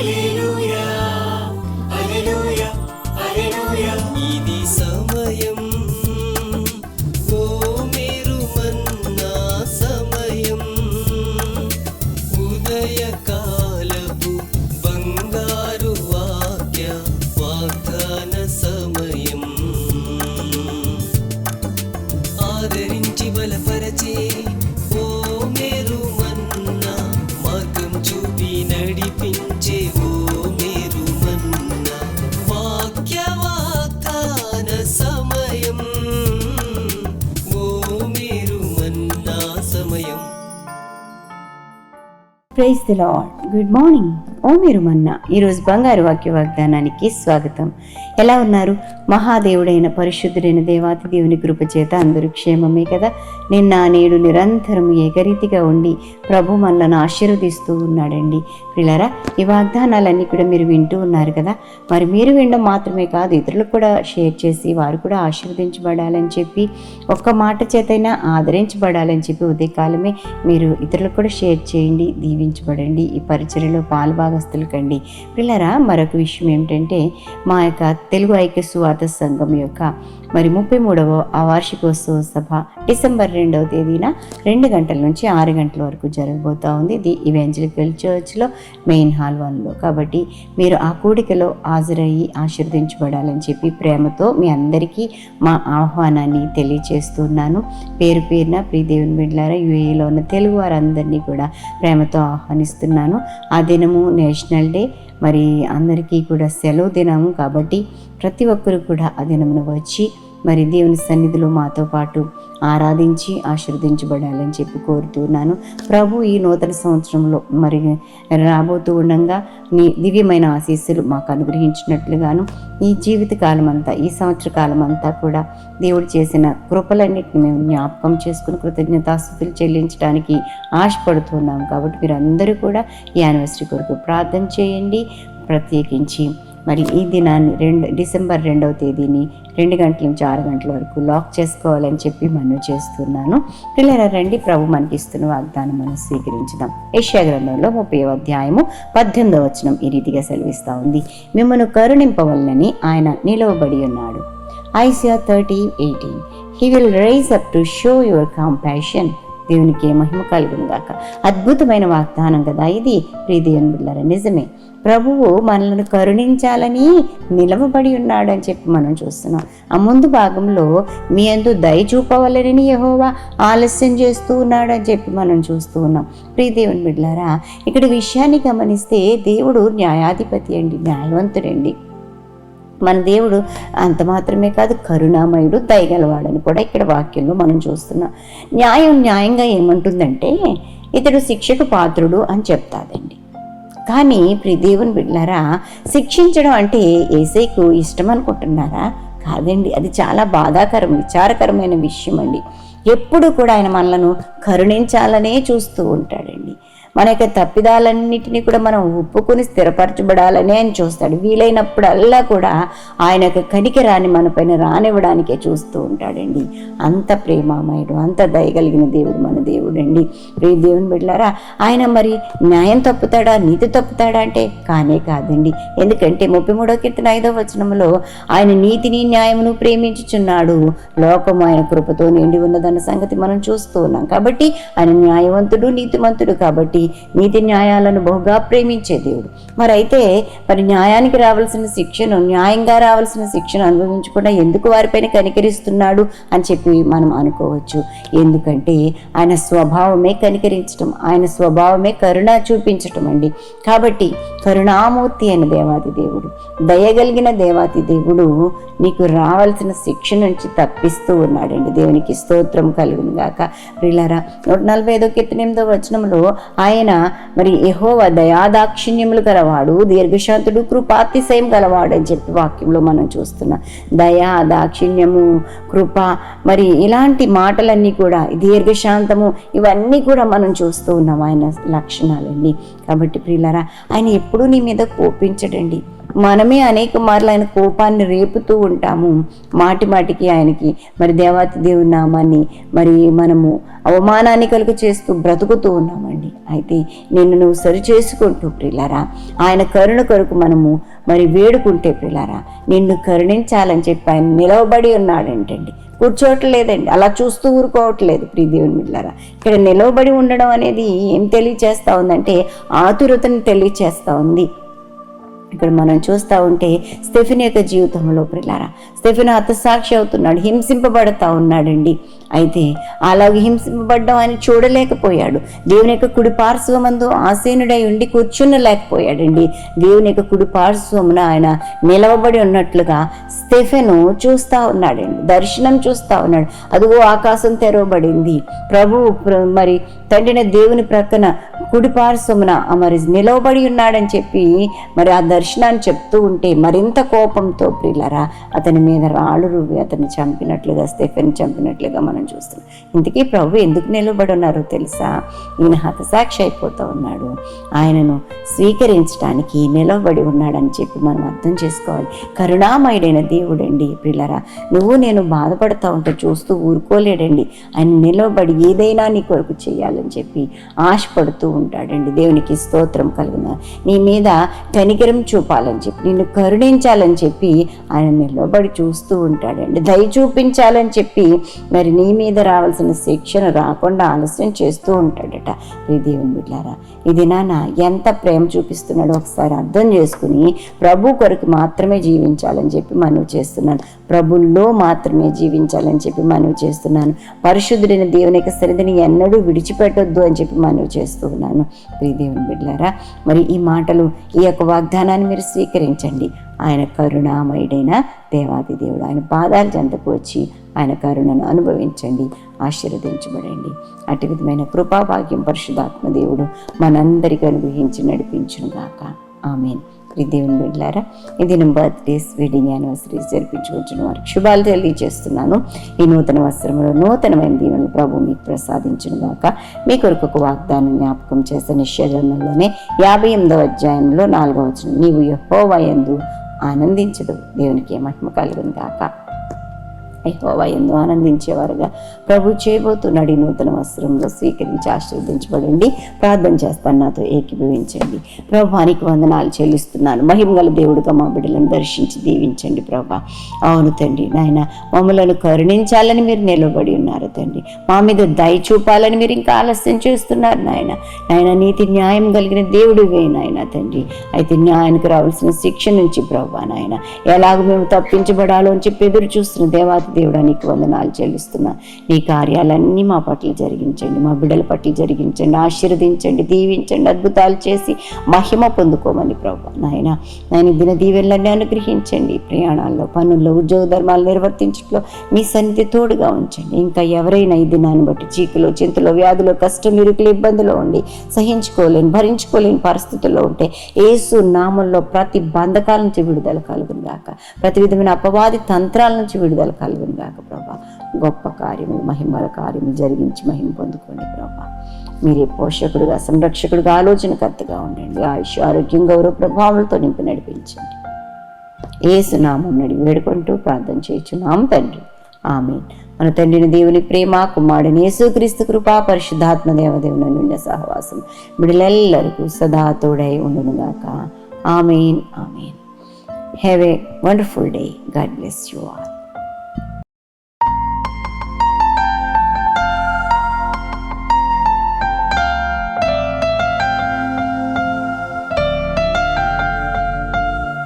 一路。praise the Lord good morning. ఓ మీరు మన్న ఈరోజు బంగారు వాక్య వాగ్దానానికి స్వాగతం. ఎలా ఉన్నారు? మహాదేవుడైన పరిశుద్ధుడైన దేవాతి దేవుని కృప చేత అందరూ క్షేమమే కదా. నిన్న నేడు నిరంతరం ఏకరీతిగా ఉండి ప్రభు మనలను ఆశీర్వదిస్తూ ఉన్నాడండి. పిల్లరా ఈ వాగ్దానాలన్నీ కూడా మీరు వింటూ ఉన్నారు కదా. మరి మీరు వినడం మాత్రమే కాదు ఇతరులకు కూడా షేర్ చేసి వారు కూడా ఆశీర్వదించబడాలని చెప్పి ఒక్క మాట చేతైనా ఆదరించబడాలని చెప్పి ఉదయకాలమే మీరు ఇతరులకు కూడా షేర్ చేయండి దీవించబడండి. ఈ పరిచర్యలో పాలుభాగస్తులు కండి పిల్లరా మరొక విషయం ఏమిటంటే మా యొక్క తెలుగు ఐక్య సువార్త సంఘం యొక్క మరి ముప్పై మూడవ ఆ వార్షికోత్సవ సభ డిసెంబర్ రెండవ తేదీన రెండు గంటల నుంచి ఆరు గంటల వరకు జరగబోతూ ఉంది. ఇది ఇవెంజలికల్ చర్చ్లో మెయిన్ హాల్ వన్లో కాబట్టి మీరు ఆ కూడికలో హాజరయ్యి ఆశీర్వదించబడాలని చెప్పి ప్రేమతో మీ అందరికీ మా ఆహ్వానాన్ని తెలియచేస్తున్నాను. పేరు పేరున ప్రీదేవిని బిడ్లారా యూఏలో ఉన్న తెలుగు వారందరినీ కూడా ప్రేమతో ఆహ్వానిస్తున్నాను. ఆ దినము నేషనల్ డే. మరి అందరికీ కూడా సెలవు దినము కాబట్టి ప్రతి ఒక్కరూ కూడా ఆ దినమున వచ్చి మరి దేవుని సన్నిధిలో మాతో పాటు ఆరాధించి ఆశీర్వదించబడాలని చెప్పి కోరుతున్నాను. ప్రభు ఈ నూతన సంవత్సరంలో మరి రాబోతూ ఉండగా నీ దివ్యమైన ఆశీస్సులు మాకు అనుగ్రహించినట్లుగాను ఈ జీవిత కాలం అంతా ఈ సంవత్సర కాలం అంతా కూడా దేవుడు చేసిన కృపలన్నింటిని మేము జ్ఞాపకం చేసుకుని కృతజ్ఞతాస్థుతులు చెల్లించడానికి ఆశపడుతున్నాం. కాబట్టి మీరు అందరూ కూడా ఈ యానివర్సరీ కొరకు ప్రార్థన చేయండి. ప్రత్యేకించి మరి ఈ దినాన్ని రెండు డిసెంబర్ రెండవ తేదీని రెండు గంటల నుంచి ఆరు గంటల వరకు లాక్ చేసుకోవాలని చెప్పి మనం చేస్తున్నాను. పిల్లల రండి. ప్రభు మనకి ఇస్తున్న వాగ్దానం మనం స్వీకరించుదాం. ఏషియా గ్రంథంలో ముప్పై అధ్యాయము పద్దెనిమిదవ వచనం ఈ రీతిగా సెలవిస్తూ ఉంది. మిమ్మల్ని కరుణింపవల్లని ఆయన నిలవబడి ఉన్నాడు. Isaiah thirty eighteen. He will rise up to show your compassion దేవునికి మహిమ కలుగును అద్భుతమైన వాగ్దానం కదా ఇది ప్రియదేవుని బిళ్ళారా. నిజమే ప్రభువు మనల్ని కరుణించాలని నిలవబడి ఉన్నాడని చెప్పి మనం చూస్తున్నాం. ఆ ముందు భాగంలో మీ అందు దయ చూపవలనని యహోవా ఆలస్యం చేస్తూ ఉన్నాడని చెప్పి మనం చూస్తూ ఉన్నాం. ప్రీదేవుని బిడ్లారా ఇక్కడ విషయాన్ని గమనిస్తే దేవుడు న్యాయాధిపతి అండి న్యాయవంతుడండి. మన దేవుడు అంత మాత్రమే కాదు కరుణామయుడు దయగలవాడని కూడా ఇక్కడ వాక్యంలో మనం చూస్తున్నాం. న్యాయం న్యాయంగా ఏమంటుందంటే ఇతడు శిక్షకు పాత్రుడు అని చెప్తాదండి. కానీ ప్రిదేవుని దేవుని బిడ్డారా శిక్షించడం అంటే ఏసైకు ఇష్టం అనుకుంటున్నారా? కాదండి అది చాలా బాధాకరం విచారకరమైన విషయం అండి ఎప్పుడు కూడా ఆయన మనలను కరుణించాలనే చూస్తూ ఉంటాడండి. మన యొక్క తప్పిదాలన్నిటినీ కూడా మనం ఒప్పుకొని స్థిరపరచబడాలని ఆయన చూస్తాడు. వీలైనప్పుడల్లా కూడా ఆయన యొక్క కనికిరాని మన పైన రానివ్వడానికే చూస్తూ ఉంటాడండి. అంత ప్రేమామయుడు అంత దయగలిగిన దేవుడు మన దేవుడు అండి ప్రియ దేవుని బిడ్డారా ఆయన మరి న్యాయం తప్పుతాడా నీతి తప్పుతాడా అంటే కానే కాదండి. ఎందుకంటే ముప్పై మూడో కీర్తన ఐదో వచనంలో ఆయన నీతిని న్యాయమును ప్రేమించుచున్నాడు. లోకము ఆయన కృపతో నిండి ఉన్నదన్న సంగతి మనం చూస్తూ ఉన్నాం. కాబట్టి ఆయన న్యాయవంతుడు నీతిమంతుడు. కాబట్టి నీతి న్యాయాలను బహుగా ప్రేమించే దేవుడు. మరి అయితే మరి న్యాయానికి రావాల్సిన శిక్షను న్యాయంగా రావాల్సిన శిక్షను అనుభవించకుండా ఎందుకు వారిపైన కనికరిస్తున్నాడు అని చెప్పి మనం అనుకోవచ్చు. ఎందుకంటే ఆయన స్వభావమే కనికరించటం ఆయన స్వభావమే కరుణ చూపించటం అండి. కాబట్టి కరుణామూర్తి అయిన దేవాది దేవుడు దయగలిగిన దేవాతి దేవుడు నీకు రావాల్సిన శిక్ష నుంచి తప్పిస్తూ ఉన్నాడండి. దేవునికి స్తోత్రం కలుగును గాక. ప్రిలారా నూట నలభై ఐదో కీర్తన వచనంలో ఆయన మరి యహోవ దయాదాక్షిణ్యములు గలవాడు దీర్ఘశాంతుడు కృపాతిశయం గలవాడు అని చెప్పి వాక్యంలో మనం చూస్తున్నాం. దయా దాక్షిణ్యము కృప మరి ఇలాంటి మాటలన్నీ కూడా దీర్ఘశాంతము ఇవన్నీ కూడా మనం చూస్తూ ఉన్నాం ఆయన లక్షణాలన్నీ. కాబట్టి ప్రియులరా ఆయన ఎప్పుడూ నీ మీద కోపించడండి. మనమే అనేక మార్లు ఆయన కోపాన్ని రేపుతూ ఉంటాము. మాటి మాటికి ఆయనకి. మరి దేవాతి దేవుని నామాన్ని మరి మనము అవమానాన్ని కలుగు చేస్తూ బ్రతుకుతూ ఉన్నామండి. అయితే నిన్ను నువ్వు సరి చేసుకుంటూ ప్రిలారా ఆయన కరుణ కొరకు మనము మరి వేడుకుంటే ప్రిలారా నిన్ను కరుణించాలని చెప్పి ఆయన నిలవబడి ఉన్నాడంటండి. కూర్చోవట్లేదండి. అలా చూస్తూ ఊరుకోవట్లేదు ప్రియ దేవుని ఇక్కడ నిలవబడి ఉండడం అనేది ఏం తెలియచేస్తా ఉందంటే ఆతురతను తెలియచేస్తా ఉంది. ఇక్కడ మనం చూస్తూ ఉంటే స్టెఫిన్ యొక్క జీవితంలో ప్రిలారా స్టెఫిన్ హతసాక్షి అవుతున్నాడు హింసింపబడతా ఉన్నాడండి. అయితే అలాగే హింసింపబడ్డం ఆయన చూడలేకపోయాడు. దేవుని యొక్క కుడి పార్శ్వమందు ఆసీనుడై ఉండి కూర్చున్నలేకపోయాడండి దేవుని యొక్క కుడి పార్శ్వమున ఆయన నిలవబడి ఉన్నట్లుగా స్టెఫెను చూస్తూ ఉన్నాడండి. దర్శనం చూస్తూ ఉన్నాడు. అదిగో ఆకాశం తెరవబడింది. ప్రభు మరి తండ్రిన దేవుని ప్రక్కన కుడి పార్శ్వమున మరి నిలవబడి ఉన్నాడని చెప్పి మరి ఆ దర్శనాన్ని చెప్తూ ఉంటే మరింత కోపంతో ప్రియులరా అతని మీద రాళ్ళు రువి అతన్ని చంపినట్లుగా స్టెఫెన్ చంపినట్లుగా మనం చూస్తున్నాం. ఇంతకీ ప్రభు ఎందుకు నిలబడి ఉన్నారో తెలుసా? ఈయన హతసాక్షి అయిపోతూ ఉన్నాడు. ఆయనను స్వీకరించడానికి నిలవబడి ఉన్నాడని చెప్పి మనం అర్థం చేసుకోవాలి. కరుణామయుడైన దేవుడండి ప్రిల్లరా నువ్వు నేను బాధపడతా ఉంటే చూస్తూ ఊరుకోలేడండి. ఆయన నిలవబడి ఏదైనా నీ కొరకు చేయాలని చెప్పి ఆశపడుతూ ఉంటాడండి. దేవునికి స్తోత్రం కలిగిన. నీ మీద కనికరం చూపాలని చెప్పి నిన్ను కరుణించాలని చెప్పి ఆయన నిలబడి చూస్తూ ఉంటాడండి. దయ చూపించాలని చెప్పి మరి నీ మీద రావాల్సిన శిక్షణ రాకుండా ఆలస్యం చేస్తూ ఉంటాడట. ఈ దేవుని బిడ్డారా ఇది నాన్న ఎంత ప్రేమ చూపిస్తున్నాడో ఒకసారి అర్థం చేసుకుని ప్రభు కొరకు మాత్రమే జీవించాలని చెప్పి మనవి చేస్తున్నాను. ప్రభుల్లో మాత్రమే జీవించాలని చెప్పి మనవి చేస్తున్నాను. పరిశుద్ధుడైన దేవుని యొక్క సరిధిని ఎన్నడూ విడిచిపెట్టొద్దు అని చెప్పి మనవి చేస్తూ ఉన్నాను ప్రియదేవుని బిడ్డారా మరి ఈ మాటలు ఈ యొక్క వాగ్దానాన్ని మీరు స్వీకరించండి. ఆయన కరుణామయుడైన దేవాది దేవుడు ఆయన పాదాల చెంతకు వచ్చి ఆయన కరుణను అనుభవించండి ఆశీర్వదించబడండి. అటు విధమైన కృపాభాగ్యం పరిశుధాత్మ దేవుడు మనందరికీ అనుగ్రహించి నడిపించును గాక. ఆమెన్. ప్రియ దేవుని బిడ్డారా ఈ దినం బర్త్డేస్ వెడ్డింగ్ యానివర్సరీస్ జరిపించుకుంటున్న వారికి శుభాలు తెలియజేస్తున్నాను. ఈ నూతన వస్త్రంలో నూతనమైన దీవెన ప్రభు మీకు ప్రసాదించిన గాక మీ కొరకు ఒక వాగ్దానం జ్ఞాపకం చేసిన నిశ్చయంలోనే యాభై ఎనిమిదవ అధ్యాయంలో నాలుగవ వచ్చిన నీవు యహోవయందు ఆనందించదు దేవునికి మహిమ కలుగును గాక. యెహోవా ఎందు ఆనందించేవారుగా. ప్రభు చేయబోతున్నాడు ఈ నూతన వస్త్రంలో స్వీకరించి ఆశీర్వదించబడండి. ప్రార్థన చేస్తాను నాతో ఏకీభవించండి. ప్రభానికి వందనాలు చెల్లిస్తున్నాను. మహిమగల దేవుడుగా మా బిడ్డలను దర్శించి దీవించండి ప్రభా. అవును తండ్రి నాయన మమ్మలను కరుణించాలని మీరు నిలబడి ఉన్నారు తండ్రి. మా మీద దయ చూపాలని మీరు ఇంకా ఆలస్యం చేస్తున్నారు నాయన. నాయన నీతి న్యాయం కలిగిన దేవుడివే నాయన తండ్రి. అయితే న్యాయానికి రావాల్సిన శిక్ష నుంచి ప్రభా నాయన ఎలాగ మేము తప్పించబడాలో అని చెప్పి ఎదురు చూస్తున్న దేవాతి దేవుడా నీకు వందనాలు చెల్లిస్తున్నా. నీ కార్యాలన్నీ మా పట్ల జరిగించండి. మా బిడ్డల పట్ల జరిగించండి. ఆశీర్వదించండి. దీవించండి. అద్భుతాలు చేసి మహిమ పొందుకోమని ప్రభు. నాయన నాయన దిన దీవెనలన్నీ అనుగ్రహించండి. ప్రయాణాల్లో పనుల్లో ఉద్యోగ ధర్మాలు నిర్వర్తించట్లో మీ సన్నిధి తోడుగా ఉంచండి. ఇంకా ఎవరైనా ఈ దినాన్ని బట్టి చీకులో చింతలో వ్యాధులు కష్టం ఇరుకులు ఇబ్బందులు ఉండి సహించుకోలేని భరించుకోలేని పరిస్థితుల్లో ఉంటే ఏసు నామంలో ప్రతి బంధకాల నుంచి విడుదల కలుగును గాక. ప్రతి విధమైన అపవాది తంత్రాల నుంచి విడుదల కలుగును గాక ప్రభా. గొప్ప కార్యము మహిమల కార్యము జరిగించి మహిమ పొందుకోండి ప్రభా. మీరే పోషకుడుగా సంరక్షకుడుగా ఆలోచనకర్తగా ఉండండి. ఆయుష్ ఆరోగ్యం గౌరవ ప్రభావాలతో నింపి నడిపించండి. ఏసునామం నడి వేడుకుంటూ ప్రార్థన చేయుచున్నాం తండ్రి. ఆమె మన తండ్రిని దేవుని ప్రేమ కుమారుని యేసుక్రీస్తు కృపా పరిశుద్ధాత్మ దేవదేవుని నిండ సహవాసం మిడిలెల్లరికూ సదా తోడై ఉండునుగాక amen amen. Have a wonderful day God bless you all